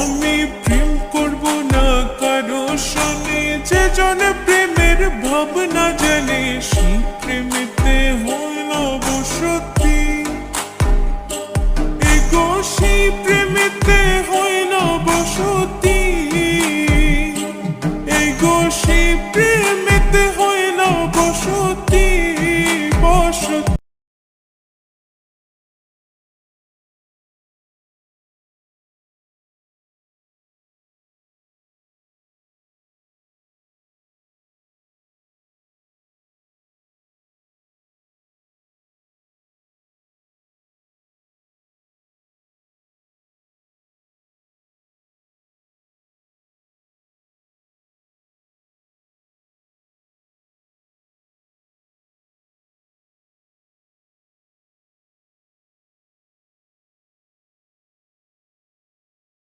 আমি প্রেম করব না, কারও সঙ্গে যে জন প্রেমের ভাবনা জানে সেই প্রেমেতে হইল বসতি। এগো সেই প্রেমেতে হইল বসতি। এগো সেই প্রেমেতে হইল বসতি বসতি।